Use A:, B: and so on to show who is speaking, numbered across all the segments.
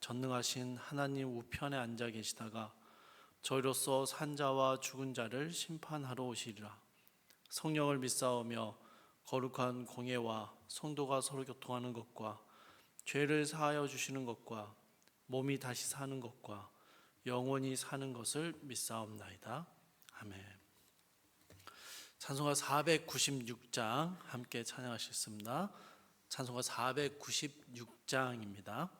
A: 전능하신 하나님 우편에 앉아 계시다가 저희로서 산자와 죽은 자를 심판하러 오시리라. 성령을 믿사오며 거룩한 공예와 성도가 서로 교통하는 것과 죄를 사하여 주시는 것과 몸이 다시 사는 것과 영원히 사는 것을 믿사옵나이다. 아멘. 찬송가 496장 함께 찬양하시겠습니다. 찬송가 496장입니다.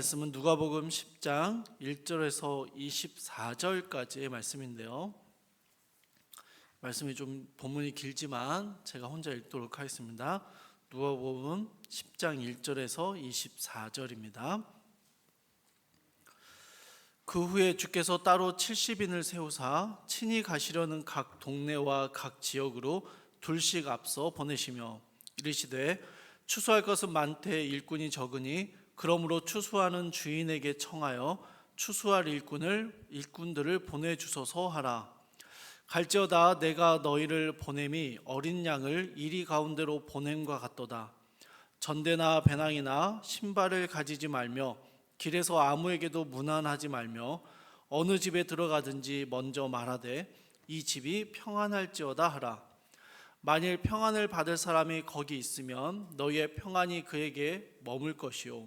A: 말씀은 누가복음 10장 1절에서 24절까지의 말씀인데요. 말씀이 좀 본문이 길지만 제가 혼자 읽도록 하겠습니다. 누가복음 10장 1절에서 24절입니다. 그 후에 주께서 따로 70인을 세우사 친히 가시려는 각 동네와 각 지역으로 둘씩 앞서 보내시며 이르시되 추수할 것은 많되 일꾼이 적으니 그러므로 추수하는 주인에게 청하여 추수할 일꾼을 일꾼들을 보내 주소서 하라. 갈지어다 내가 너희를 보냄이 어린 양을 이리 가운데로 보냄과 같도다. 전대나 배낭이나 신발을 가지지 말며 길에서 아무에게도 무난하지 말며 어느 집에 들어가든지 먼저 말하되 이 집이 평안할지어다 하라. 만일 평안을 받을 사람이 거기 있으면 너희의 평안이 그에게 머물 것이요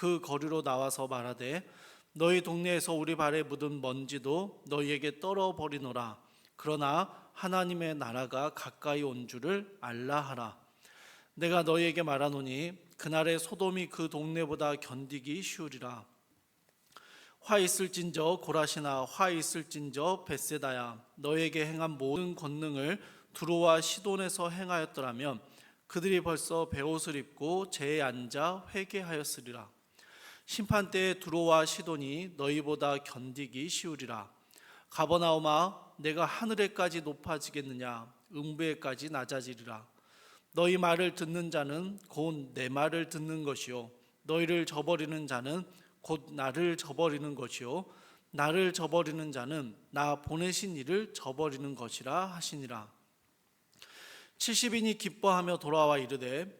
A: 그 거리로 나와서 말하되 너희 동네에서 우리 발에 묻은 먼지도 너희에게 떨어 버리노라. 그러나 하나님의 나라가 가까이 온 줄을 알라 하라. 내가 너희에게 말하노니 그날에 소돔이 그 동네보다 견디기 쉬우리라. 화 있을진저 고라시나 화 있을진저 베세다야 너에게 행한 모든 권능을 두로와 시돈에서 행하였더라면 그들이 벌써 베옷을 입고 제에 앉아 회개하였으리라. 심판 때에 두로와 시돈이 너희보다 견디기 쉬우리라. 가버나오마 내가 하늘에까지 높아지겠느냐 음부에까지 낮아지리라. 너희 말을 듣는 자는 곧 내 말을 듣는 것이요 너희를 저버리는 자는 곧 나를 저버리는 것이요 나를 저버리는 자는 나 보내신 이를 저버리는 것이라 하시니라 70인이 기뻐하며 돌아와 이르되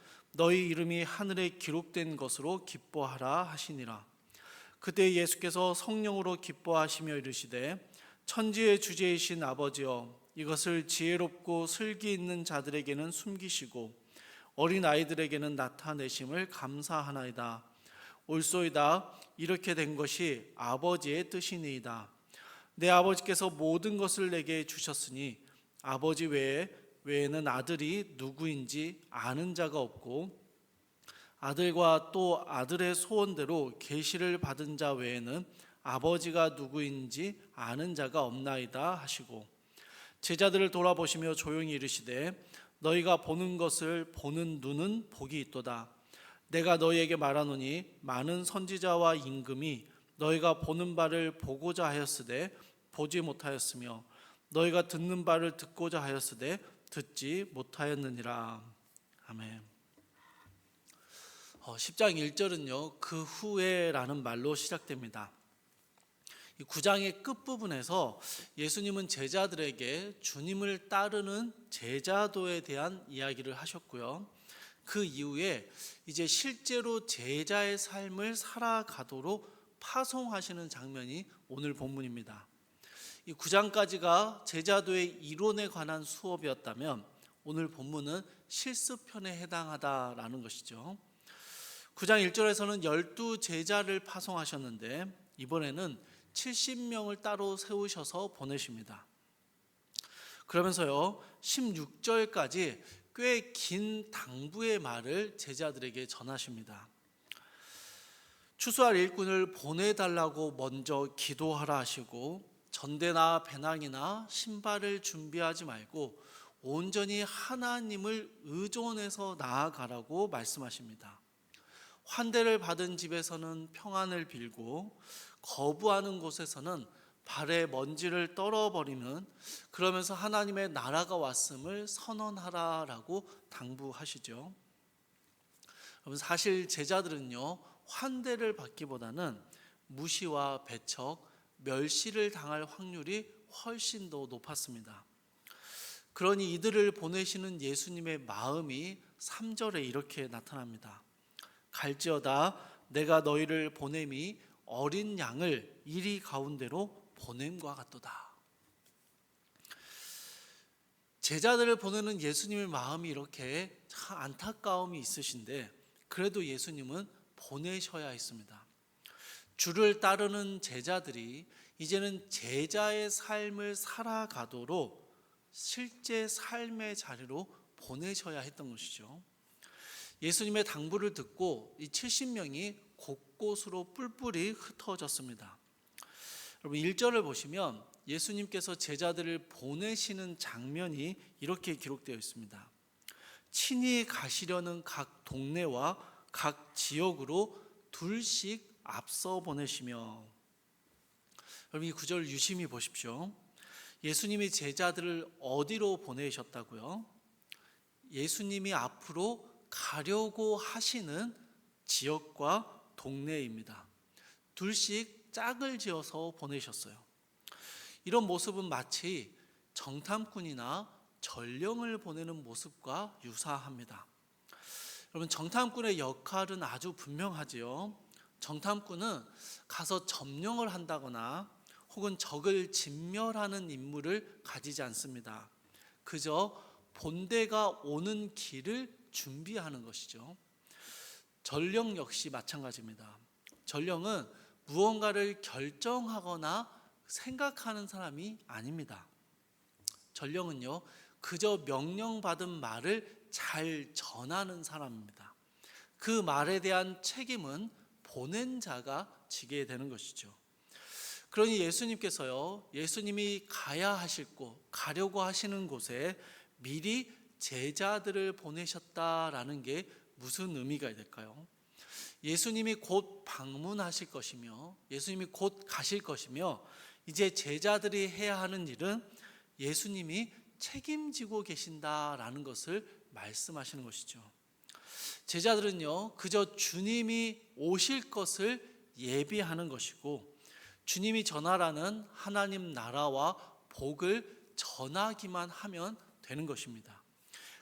A: 너희 이름이 하늘에 기록된 것으로 기뻐하라 하시니라. 그때 예수께서 성령으로 기뻐하시며 이르시되 천지의 주제이신 아버지여 이것을 지혜롭고 슬기 있는 자들에게는 숨기시고 어린 아이들에게는 나타내심을 감사하나이다. 올소이다 이렇게 된 것이 아버지의 뜻이니이다. 내 아버지께서 모든 것을 내게 주셨으니 아버지 외에 외에는 아들이 누구인지 아는 자가 없고 아들과 또 아들의 소원대로 계시를 받은 자 외에는 아버지가 누구인지 아는 자가 없나이다 하시고 제자들을 돌아보시며 조용히 이르시되 너희가 보는 것을 보는 눈은 복이 있도다. 내가 너희에게 말하노니 많은 선지자와 임금이 너희가 보는 바를 보고자 하였으되 보지 못하였으며 너희가 듣는 바를 듣고자 하였으되 듣지 못하였느니라. 아멘. 어, 10장 1절은요. 그 후에라는 말로 시작됩니다. 이 9장의 끝부분에서 예수님은 제자들에게 주님을 따르는 제자도에 대한 이야기를 하셨고요. 그 이후에 이제 실제로 제자의 삶을 살아가도록 파송하시는 장면이 오늘 본문입니다. 이 9장까지가 제자도의 이론에 관한 수업이었다면 오늘 본문은 실습편에 해당하다라는 것이죠. 9장 1절에서는 열두 제자를 파송하셨는데 이번에는 70명을 따로 세우셔서 보내십니다. 그러면서요, 16절까지 꽤 긴 당부의 말을 제자들에게 전하십니다. 추수할 일꾼을 보내달라고 먼저 기도하라 하시고 전대나 배낭이나 신발을 준비하지 말고 온전히 하나님을 의존해서 나아가라고 말씀하십니다. 환대를 받은 집에서는 평안을 빌고 거부하는 곳에서는 발에 먼지를 떨어버리는 그러면서 하나님의 나라가 왔음을 선언하라라고 당부하시죠. 여러분 사실 제자들은요 환대를 받기보다는 무시와 배척, 멸시를 당할 확률이 훨씬 더 높았습니다. 그러니 이들을 보내시는 예수님의 마음이 3절에 이렇게 나타납니다. 갈지어다 내가 너희를 보냄이 어린 양을 이리 가운데로 보냄과 같도다. 제자들을 보내는 예수님의 마음이 이렇게 참 안타까움이 있으신데 그래도 예수님은 보내셔야 했습니다. 주를 따르는 제자들이 이제는 제자의 삶을 살아가도록 실제 삶의 자리로 보내셔야 했던 것이죠. 예수님의 당부를 듣고 이 70명이 곳곳으로 뿔뿔이 흩어졌습니다. 여러분 1절을 보시면 예수님께서 제자들을 보내시는 장면이 이렇게 기록되어 있습니다. 친히 가시려는 각 동네와 각 지역으로 둘씩 앞서 보내시며 여러분 이 구절 유심히 보십시오. 예수님이 제자들을 어디로 보내셨다고요? 예수님이 앞으로 가려고 하시는 지역과 동네입니다. 둘씩 짝을 지어서 보내셨어요. 이런 모습은 마치 정탐꾼이나 전령을 보내는 모습과 유사합니다. 여러분 정탐꾼의 역할은 아주 분명하지요. 정탐꾼은 가서 점령을 한다거나 혹은 적을 진멸하는 임무를 가지지 않습니다. 그저 본대가 오는 길을 준비하는 것이죠. 전령 역시 마찬가지입니다. 전령은 무언가를 결정하거나 생각하는 사람이 아닙니다. 전령은요, 그저 명령받은 말을 잘 전하는 사람입니다. 그 말에 대한 책임은 보낸 자가 지게 되는 것이죠. 그러니 예수님께서요, 예수님이 가야 하실 곳, 가려고 하시는 곳에 미리 제자들을 보내셨다라는 게 무슨 의미가 될까요? 예수님이 곧 방문하실 것이며, 예수님이 곧 가실 것이며, 이제 제자들이 해야 하는 일은 예수님이 책임지고 계신다라는 것을 말씀하시는 것이죠. 제자들은요, 그저 주님이 오실 것을 예비하는 것이고, 주님이 전하라는 하나님 나라와 복을 전하기만 하면 되는 것입니다.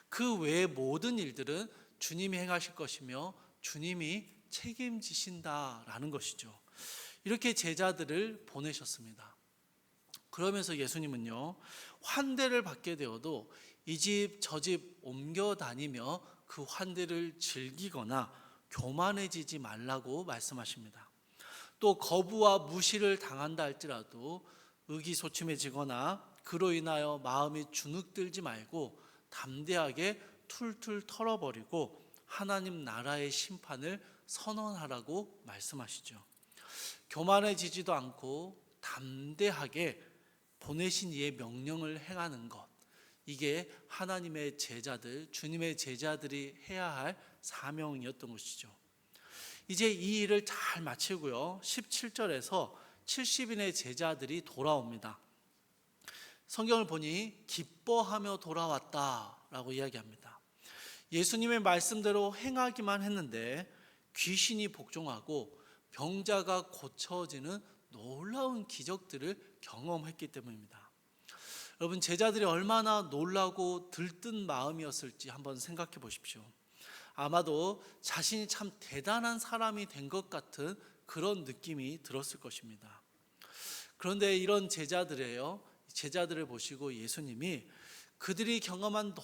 A: 그 외의 모든 일들은 주님이 행하실 것이며 주님이 책임지신다라는 것이죠. 이렇게 제자들을 보내셨습니다. 그러면서 예수님은요, 환대를 받게 되어도 이 집 저 집 옮겨 다니며 그 환대를 즐기거나 교만해지지 말라고 말씀하십니다. 또 거부와 무시를 당한다 할지라도 의기소침해지거나 그로 인하여 마음이 주눅들지 말고 담대하게 툴툴 털어버리고 하나님 나라의 심판을 선언하라고 말씀하시죠. 교만해지지도 않고 담대하게 보내신 이의 명령을 행하는 것. 이게 하나님의 제자들, 주님의 제자들이 해야 할 사명이었던 것이죠. 이제 이 일을 잘 마치고요. 17절에서 70인의 제자들이 돌아옵니다. 성경을 보니 기뻐하며 돌아왔다라고 이야기합니다. 예수님의 말씀대로 행하기만 했는데 귀신이 복종하고 병자가 고쳐지는 놀라운 기적들을 경험했기 때문입니다. 여러분 제자들이 얼마나 놀라고 들뜬 마음이었을지 한번 생각해 보십시오. 아마도 자신이 참 대단한 사람이 된 것 같은 그런 느낌이 들었을 것입니다. 그런데 이런 제자들이에요. 제자들을 보시고 예수님이 그들이 경험한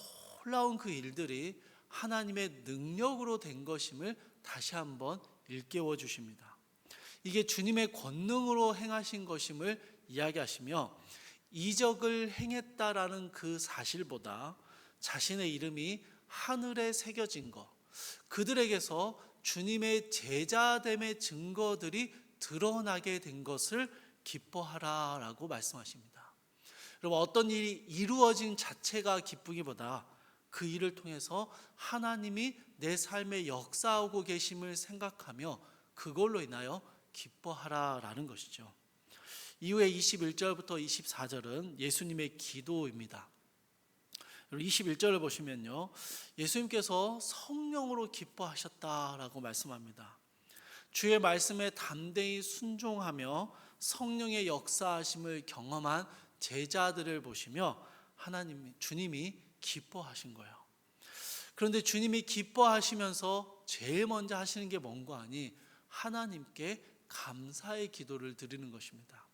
A: 놀라운 그 일들이 하나님의 능력으로 된 것임을 다시 한번 일깨워 주십니다. 이게 주님의 권능으로 행하신 것임을 이야기하시며 이적을 행했다라는 그 사실보다 자신의 이름이 하늘에 새겨진 것, 그들에게서 주님의 제자됨의 증거들이 드러나게 된 것을 기뻐하라 라고 말씀하십니다. 여러분 어떤 일이 이루어진 자체가 기쁘기보다 그 일을 통해서 하나님이 내 삶에 역사하고 계심을 생각하며 그걸로 인하여 기뻐하라 라는 것이죠. 이후에 21절부터 24절은 예수님의 기도입니다. 21절을 보시면요. 예수님께서 성령으로 기뻐하셨다라고 말씀합니다. 주의 말씀에 담대히 순종하며 성령의 역사하심을 경험한 제자들을 보시며 하나님 주님이 기뻐하신 거예요. 그런데 주님이 기뻐하시면서 제일 먼저 하시는 게 뭔가 아니 하나님께 감사의 기도를 드리는 것입니다.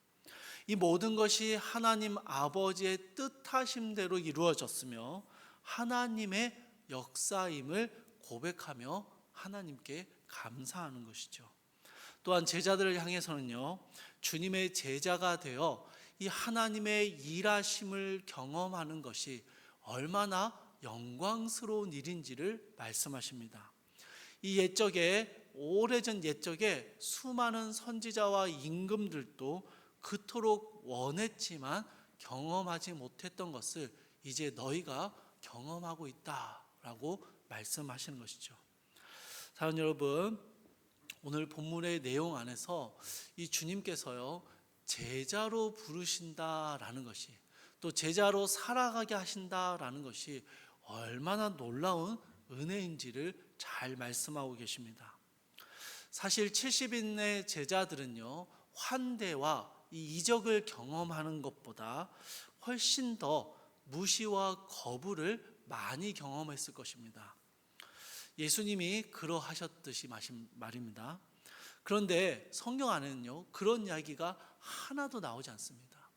A: 이 모든 것이 하나님 아버지의 뜻하심대로 이루어졌으며 하나님의 역사임을 고백하며 하나님께 감사하는 것이죠. 또한 제자들을 향해서는요, 주님의 제자가 되어 이 하나님의 일하심을 경험하는 것이 얼마나 영광스러운 일인지를 말씀하십니다. 이 옛적에 오래전 옛적에 수많은 선지자와 임금들도 그토록 원했지만 경험하지 못했던 것을 이제 너희가 경험하고 있다라고 말씀하시는 것이죠. 사랑 여러분, 오늘 본문의 내용 안에서 이 주님께서요 제자로 부르신다라는 것이 또 제자로 살아가게 하신다라는 것이 얼마나 놀라운 은혜인지를 잘 말씀하고 계십니다. 사실 70인의 제자들은요 환대와 이 이적을 경험하는 것보다 훨씬 더 무시와 거부를 많이 경험했을 것입니다. 예수님이 그러하셨듯이 말입니다. 그런데 성경 안에는요 그런 이야기가 하나도 나오지 않습니다.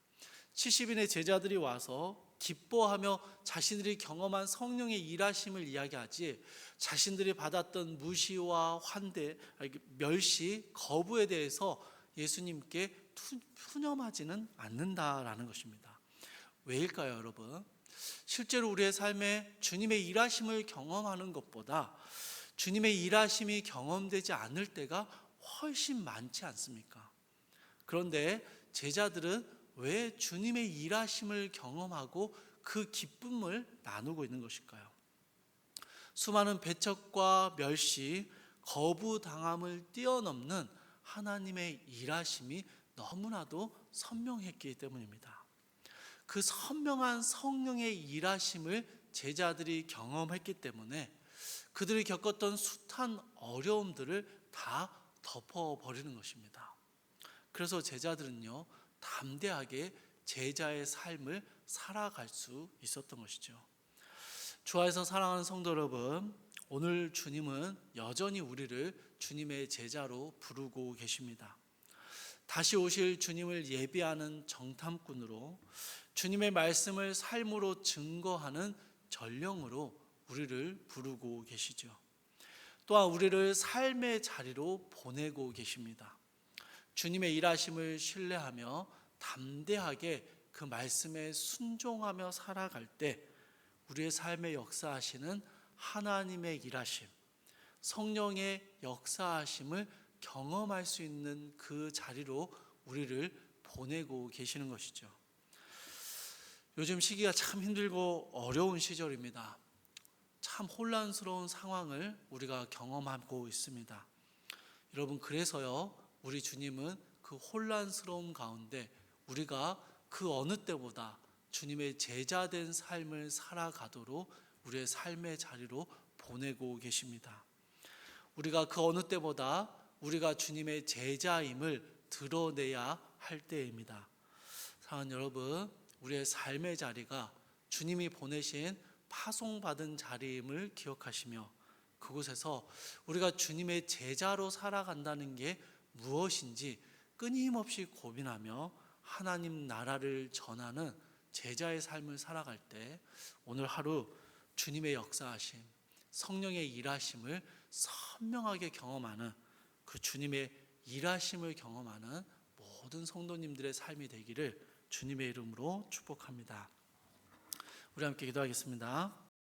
A: 70인의 제자들이 와서 기뻐하며 자신들이 경험한 성령의 일하심을 이야기하지 자신들이 받았던 무시와 환대, 멸시, 거부에 대해서 예수님께 투- 푸념하지는 않는다라는 것입니다. 왜일까요, 여러분? 실제로 우리의 삶에 주님의 일하심을 경험하는 것보다 주님의 일하심이 경험되지 않을 때가 훨씬 많지 않습니까? 그런데 제자들은 왜 주님의 일하심을 경험하고 그 기쁨을 나누고 있는 것일까요? 수많은 배척과 멸시, 거부당함을 뛰어넘는 하나님의 일하심이 너무나도 선명했기 때문입니다. 그 선명한 성령의 일하심을 제자들이 경험했기 때문에 그들이 겪었던 숱한 어려움들을 다 덮어버리는 것입니다. 그래서 제자들은요, 담대하게 제자의 삶을 살아갈 수 있었던 것이죠. 주와에서 사랑하는 성도 여러분, 오늘 주님은 여전히 우리를 주님의 제자로 부르고 계십니다. 다시 오실 주님을 예비하는 정탐꾼으로 주님의 말씀을 삶으로 증거하는 전령으로 우리를 부르고 계시죠. 또한 우리를 삶의 자리로 보내고 계십니다. 주님의 일하심을 신뢰하며 담대하게 그 말씀에 순종하며 살아갈 때 우리의 삶에 역사하시는 하나님의 일하심, 성령의 역사하심을 경험할 수 있는 그 자리로 우리를 보내고 계시는 것이죠. 요즘 시기가 참 힘들고 어려운 시절입니다. 참 혼란스러운 상황을 우리가 경험하고 있습니다. 여러분, 그래서요, 우리 주님은 그 혼란스러움 가운데 우리가 그 어느 때보다 주님의 제자된 삶을 살아가도록 우리의 삶의 자리로 보내고 계십니다. 우리가 그 어느 때보다 우리가 주님의 제자임을 드러내야 할 때입니다. 사랑하는 여러분, 우리의 삶의 자리가 주님이 보내신 파송받은 자리임을 기억하시며 그곳에서 우리가 주님의 제자로 살아간다는 게 무엇인지 끊임없이 고민하며 하나님 나라를 전하는 제자의 삶을 살아갈 때 오늘 하루 주님의 역사하심, 성령의 일하심을 선명하게 경험하는 그 주님의 일하심을 경험하는 모든 성도님들의 삶이 되기를 주님의 이름으로 축복합니다. 우리 함께 기도하겠습니다.